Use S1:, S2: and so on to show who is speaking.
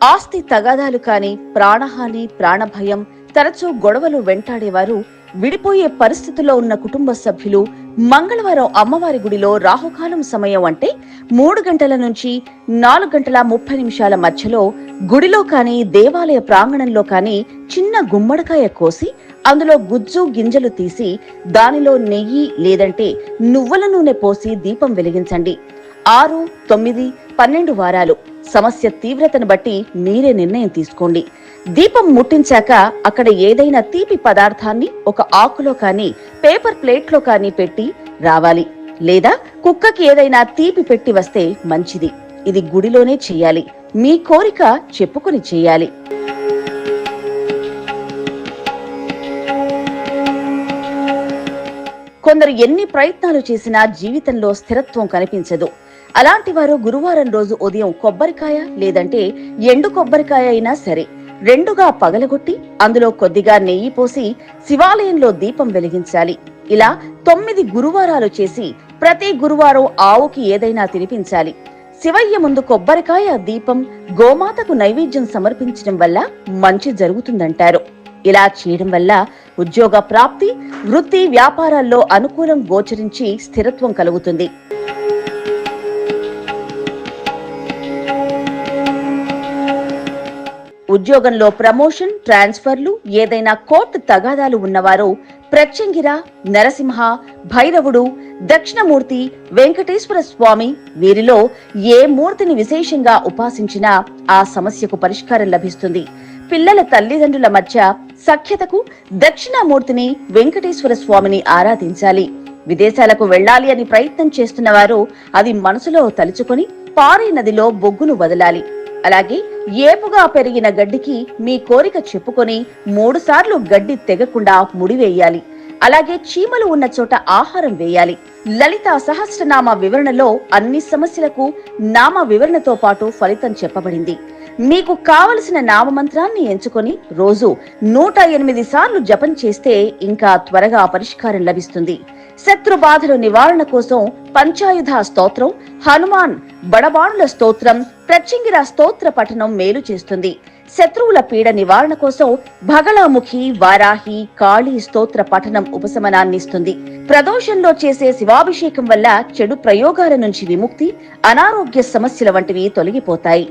S1: ఆస్తి తగాదాలు కాని ప్రాణహాని ప్రాణభయం తరచూ గొడవలు వెంటాడేవారు విడిపోయే పరిస్థితిలో ఉన్న కుటుంబ సభ్యులు మంగళవారం అమ్మవారి గుడిలో రాహుకాలం సమయం అంటే మూడు గంటల నుంచి నాలుగు గంటల ముప్పై నిమిషాల మధ్యలో గుడిలో కాని దేవాలయ ప్రాంగణంలో కాని చిన్న గుమ్మడికాయ కోసి అందులో గుజ్జు గింజలు తీసి దానిలో నెయ్యి లేదంటే నువ్వుల నూనె పోసి దీపం వెలిగించండి. ఆరు తొమ్మిది పన్నెండు వారాలు. సమస్య తీవ్రతను బట్టి మీరే నిర్ణయం తీసుకోండి. దీపం ముట్టించాక అక్కడ ఏదైనా తీపి పదార్థాన్ని ఒక ఆకులో కానీ పేపర్ ప్లేట్లో కానీ పెట్టి రావాలి. లేదా కుక్కకి ఏదైనా తీపి పెట్టి వస్తే మంచిది. ఇది గుడిలోనే చేయాలి. మీ కోరిక చెప్పుకొని చేయాలి. కొందరు ఎన్ని ప్రయత్నాలు చేసినా జీవితంలో స్థిరత్వం కనిపించదు. అలాంటి వారు గురువారం రోజు ఉదయం కొబ్బరికాయ లేదంటే ఎండు కొబ్బరికాయ అయినా సరే రెండుగా పగలగొట్టి అందులో కొద్దిగా నెయ్యి పోసి శివాలయంలో దీపం వెలిగించాలి. ఇలా తొమ్మిది గురువారాలు చేసి ప్రతి గురువారం ఆవుకి ఏదైనా తినిపించాలి. శివయ్య ముందు కొబ్బరికాయ దీపం గోమాతకు నైవేద్యం సమర్పించడం వల్ల మంచి జరుగుతుందంటారు. ఇలా చేయడం వల్ల ఉద్యోగ ప్రాప్తి వృత్తి వ్యాపారాల్లో అనుకూలం గోచరించి స్థిరత్వం కలుగుతుంది. ఉద్యోగంలో ప్రమోషన్ ట్రాన్స్ఫర్లు ఏదైనా కోర్టు తగాదాలు ఉన్నవారు ప్రత్యంగిర నరసింహ భైరవుడు దక్షిణమూర్తి వెంకటేశ్వర స్వామి వీరిలో ఏ మూర్తిని విశేషంగా ఉపాసించినా ఆ సమస్యకు పరిష్కారం లభిస్తుంది. పిల్లల తల్లిదండ్రుల మధ్య సఖ్యతకు దక్షిణామూర్తిని వెంకటేశ్వర స్వామిని ఆరాధించాలి. విదేశాలకు వెళ్ళాలి అని ప్రయత్నం చేస్తున్న వారు అది మనసులో తలుచుకొని పారే నదిలో బొగ్గును వదలాలి. అలాగే ఏపుగా పెరిగిన గడ్డికి మీ కోరిక చెప్పుకొని మూడుసార్లు గడ్డి తెగకుండా ముడివేయాలి. అలాగే చీమలు ఉన్న చోట ఆహారం వేయాలి. లలిత సహస్రనామ వివరణలో అన్ని సమస్యలకు నామ వివరణతో పాటు ఫలితం చెప్పబడింది. మీకు కావలసిన నామమంత్రాన్ని ఎంచుకొని రోజు నూట ఎనిమిది సార్లు జపం చేస్తే ఇంకా త్వరగా పరిష్కారం లభిస్తుంది. శత్రు బాధలు నివారణ కోసం పంచాయుధ స్తోత్రం హనుమాన్ బడబాణుల స్తోత్రం ప్రత్యంగిర స్తోత్ర పఠనం మేలు చేస్తుంది. శత్రువుల పీడ నివారణ కోసం భగళాముఖి వారాహి కాళీ స్తోత్ర పఠనం ఉపశమనాన్నిస్తుంది ప్రదోషంలో చేసే శివాభిషేకం వల్ల చెడు ప్రయోగాల నుంచి విముక్తి అనారోగ్య సమస్యల వంటివి తొలగిపోతాయి.